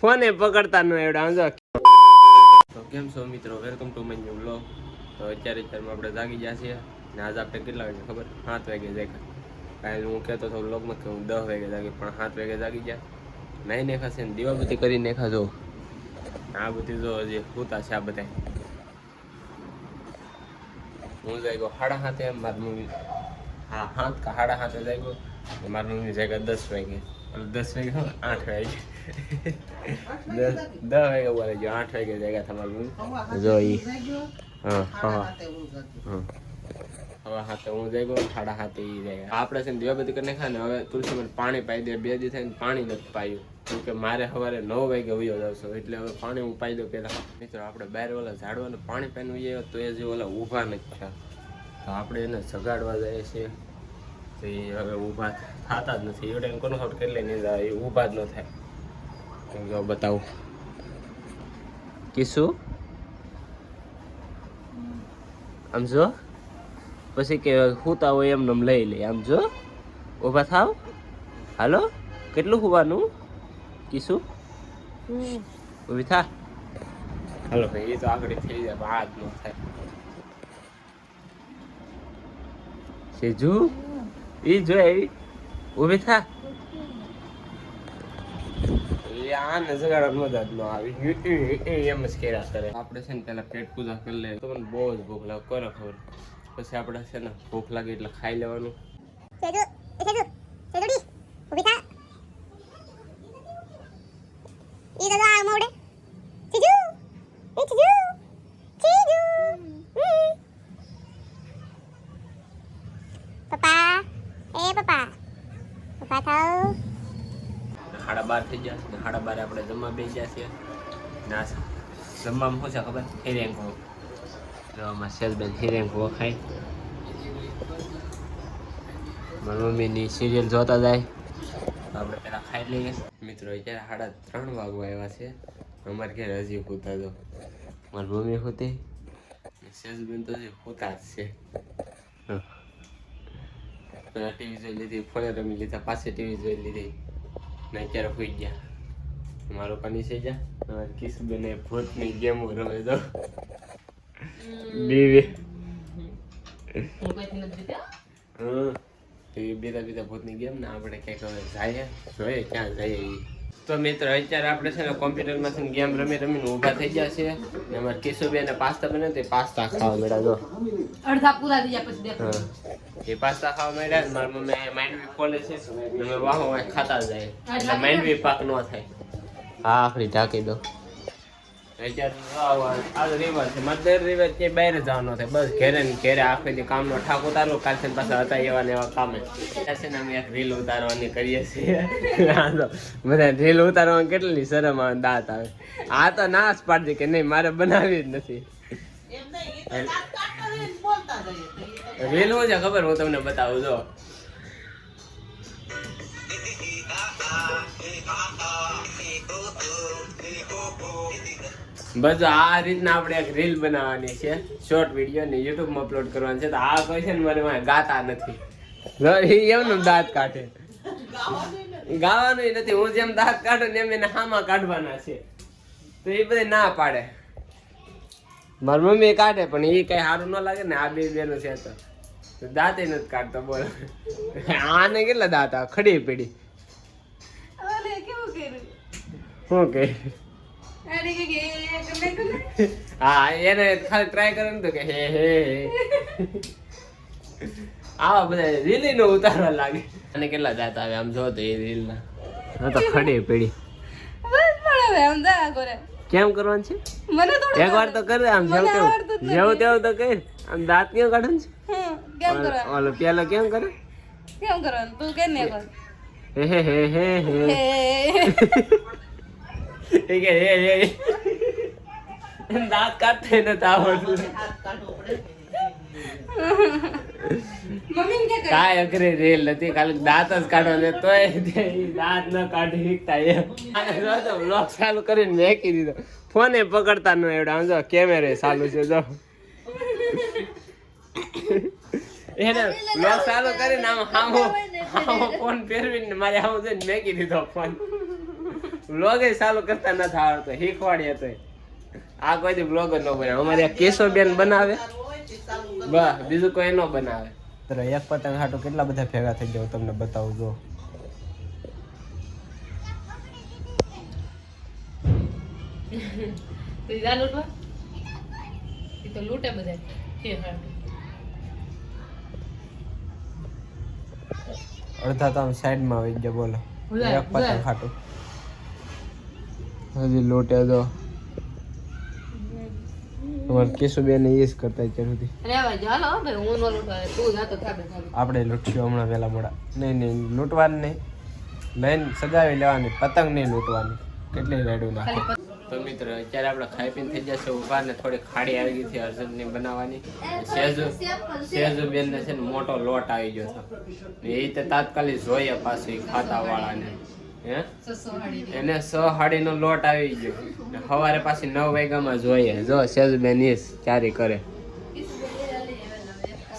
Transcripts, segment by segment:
ફોને પકડતા ન એવડા સમજો તો કેમ છો મિત્રો? Welcome to my new vlog તો અત્યારે અત્યારમાં આપણે જાગી ગયા છીએ ને આજ આપણે કેટલા વાગે ખબર? સાત વાગે જાગ્યા. કાલે હું કહેતો હતો વ્લોગમાં કે હું દસ વાગે જાગી પણ સાત વાગે જાગી ગયા. નહીં ને ખાશે ને દીવાબત્તી કરી નેખા જો આ બધી જો હજી પૂતા છે આ બધા હું જાગ્યો સાડા સાતે મારી મમ્મી. હા, હાથ કા સાડા હાથે જાગ્યો. મારી જગ્યા દસ વાગે. દસ વાગે આઠ વાગે. દસ દસ વાગે બોલે જો આઠ વાગે જગ્યા તમારું જો ઈ. હા હા. હવે હાથે હું જાગ્યો સાડા હાથે એ આપણે છે ને દીવાબત્તી કરીને ખાને હવે તુલસીમાં પાણી પાઈ દે. બે દી થઈને પાણી નથી પાયું. કેમ કે મારે સવારે નવ વાગે વયો જાવશો એટલે હવે પાણી હું પાઈ દઉં પહેલાં. મિત્રો, આપણે બહાર ઓલા ઝાડવાનું પાણી પાઈને વયો તો એ જે ઓલા ઊભા નથી થયા. તો આપણે એને જગાડવા જઈએ છીએ તો એ હવે ઊભા થતા જ નથી. એવડે કોનો ખબર કેટલી નહીં એ ઊભા જ ન થાય. જો બતાવું. કીશું આમ જો. પછી કે હુતા હોય એમને એમ લઈ લે. આમ જો. ઊભા થાવ. હાલો. કેટલું હોવાનું? કીશું ઊભી થા. હાલો ભાઈ એ તો આગળ થઈ જાય વાત ન થાય. સેજુ? ઈ જો એવી ઊભી થા. એ આને જગાડવા મદદ ન આવી. એ- એ એમ જ કર્યા કરે. આપણે છે ને પેલા પેટ પૂજા કરી લે તો મને બહુ જ ભૂખ લાગે કોને ખબર. પછી આપણે છે ને ભૂખ લાગે એટલે ખાઈ લેવાનું સેજુ સેજુ સેજુડી ઊભી થા ઈ દાદા આ મોડે સેજુ એ સેજુ સેજુ હમ. પપ્પા એ પપ્પા પપ્પા થાવ સાડા બાર થઈ ગયા ને સાડા બાર આપણે જમવા બેસી ગયા ના જમવામાં શું છે ખબર? હિરેંકો તો સેલબેન હિરેંકો ખાય. મારી મમ્મીની સિરિયલ જોતા જાય. આપણે પહેલાં ખાઈ લઈએ. મિત્રો, અત્યારે સાડા ત્રણ વાગવા આવ્યા છે. અમારે ઘેર હજી હોતા તો. મારી મમ્મી હોતી. સેલ્સમેન તો હોતા જ છે. ટીવી જોઈ લીધી, ફોને રમી લીધા પાસે ટીવી જોઈ લીધી. ને અત્યારે હોઈ ગયા. મારો પાણી છે જા. કિસબેને ભૂતની ગેમો રમે તો. બીવી હં એ બીજા બીજા ભૂતની ગેમ ને આપણે ક્યાંક હવે જાય જોઈએ ક્યાં જઈએ. તો મિત્ર અત્યારે આપણે છે ને કોમ્પ્યુટરમાં છે ને ગેમ રમી રમીને ઊભા થઈ ગયા છે ને અમારે કિશુબેને પાસ્તા બને તે પાસ્તા ખાવા મળ્યા જો. અડધા પૂરા થઈ ગયા પછી દેખો હા. એ પાસ્તા ખાવા મળ્યા ને મારી મમ્મી માંડવી ખોલે છે ને અમે વાહો વાહ ખાતા જાય. એટલે માંડવી પાક ન થાય. હા આખરી ઢાંકી દો. રીલ ઉતારવાની કરીએ છીએ. બધા રીલ ઉતારવામાં કેટલી શરમ આવે દાંત આવે. આ તો ના જ પાડજે કે નહીં મારે બનાવી જ નથી. રીલ હું છે ખબર હું તમને બતાવું જો. બસ આ રીતના આપણે એક રીલ બનાવવાની છે. શોર્ટ વીડિયો ને યુટ્યુબમાં અપલોડ કરવાની છે. તો આ કોઈ છે ને મારે ગાતા નથી. જો એ એમનું દાંત કાઢે? ગાવાનું નથી. હું જેમ દાંત કાઢું ને એમ એને હામાં કાઢવાના છે. તો એ બધે ના પાડે. મારી મમ્મી કાઢે પણ એ કઈ સારું ન લાગે ને આ બે બેનું છે તો. દાંતે નથી કાઢતો બોલ. આને કેટલા દાંત ખડી પડી. અરે કેવું કર્યું? શું કે હા એને ખાલી ટ્રાય કરે ને તો કે હે હે. આવા બધા રીલ નો ઉતારવા લાગે. અને કેટલા દાંત આવે આમ જો તો એ રીલ ના. તો ખડે પેડી. બસ પણ હવે આમ દા કરે. કેમ કરવાનું છે? મને તો એક વાર તો કર આમ જેવું જ તેવું જેવું તેવું તો કર. આમ દાંત કેમ કાઢન છે? કેમ કરવાનું? ઓલો પેલો કેમ કરે? કેમ કરવાનું? તું કે ને કર હે હે હે હે હે. કે હે હે. દાંત કાઢતે નથી. આવડતું કાય અઘરી રેલ નથી ખાલી દાંત જ કાઢવાને તોય દાંત ન કાઢી શકતા એમ. ચાલુ કરીને મેકી દીધો. ફોને પકડતા ન એવડા આમ જો કેમેરે ચાલુ છે જો. એને vlog ચાલુ કરીને આમ હામો હામો ફોન ફેરવીને મારે આવું જઈને મેકી દીધો ફોન. વ્લોગ ચાલુ કરતા નથી આવડતો શીખવાડીએ તો આ કોઈ દી જ ન બનાવે. અમારે આ કેશવબેન બનાવે. બસ બીજું કોઈ ન બનાવે. એક પતંગ હાટું કેટલા બધા ભેગા થઈ જાવ તમને બતાવું જો તું લૂંટવા ઈ તો લૂંટે બધા કે અડધા તો આમ સાઈડમાં આવી જાય બોલો. એક પતંગ ખાટું હજી લોટે તો. અમારે કેશુબેન એ જ કરતા અત્યાર સુધી. રેવા જો હાલો ભાઈ હું નો લૂંટવા તું જાતો થાબે થાબે આપણે લૂંટ્યો હમણાં વહેલા મોડા. નહીં નહીં લૂંટવાની નહીં. લઈને સજાવી લેવાની પતંગ નહીં લૂંટવાની. કેટલી રેડું નાખે. તો મિત્ર અત્યારે આપણે ખાઈ પીને થઈ જશે ઊભા ને થોડી ખાડી આવી ગઈ હતી અર્જુનની બનાવવાની. સેજુ સેજુ બેન ને છે ને મોટો લોટ આવી ગયો હતો. એ તો તાત્કાલિક જોઈએ પાછું ખાતા વાળાને એને સ હાડીનો લોટ આવી ગયો. સવારે પાછી નવ વાગ્યામાં જોઈએ. જો સેજુબેન ઈસ ચારી કરે.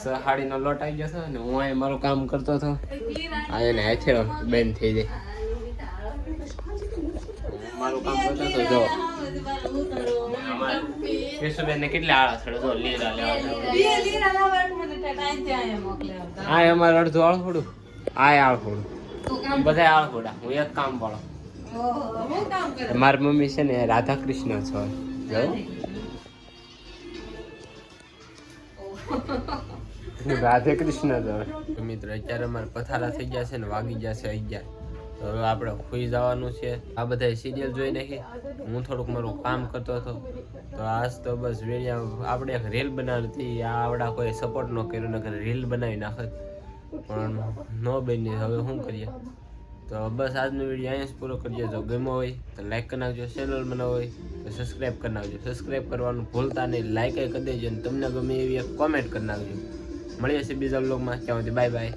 સ હાડીનો લોટ આવી ગયો છે ને હું અહીં મારું કામ કરતો હતો. આ એને હેઠે બેન થઈ જાય. મારું કામ કરતો હતો જો. કેશુબેન ને કેટલી આળા ચડે જો લીલા લેવા આ અમારે અડધું આળખોડું આ આળખોડું બધા આળખોડા હું એક કામ પાડો મારી મમ્મી છે ને રાધા કૃષ્ણ છો રાધે કૃષ્ણ તો મિત્ર અત્યારે અમારે પથારા થઈ ગયા છે ને વાગી ગયા છે અગિયાર. તો હવે આપણે ખુઈ જવાનું છે. આ બધા સિરિયલ જોઈ નાખી. હું થોડુંક મારું કામ કરતો હતો. તો આજ તો બસ વેળિયા આપણે એક રીલ બનાવી હતી. આ આવડા કોઈ સપોર્ટ ન કર્યો નગર રીલ બનાવી નાખત પણ ન બની. હવે શું કરીએ? તો બસ આજનો વીડિયો અહીંયા જ પૂરો કરીએ. જો ગમ્યો હોય તો લાઈક કરી નાખજો ચેનલ બનાવો હોય તો સબસ્ક્રાઈબ કરી નાખજો. સબસ્ક્રાઈબ કરવાનું ભૂલતા નહીં. લાઈક કરી દેજો અને તમને ગમે એવી એક કોમેન્ટ કરી નાખજો. મળીએ છીએ બીજા બ્લોગમાં ત્યાં સુધી બાય બાય.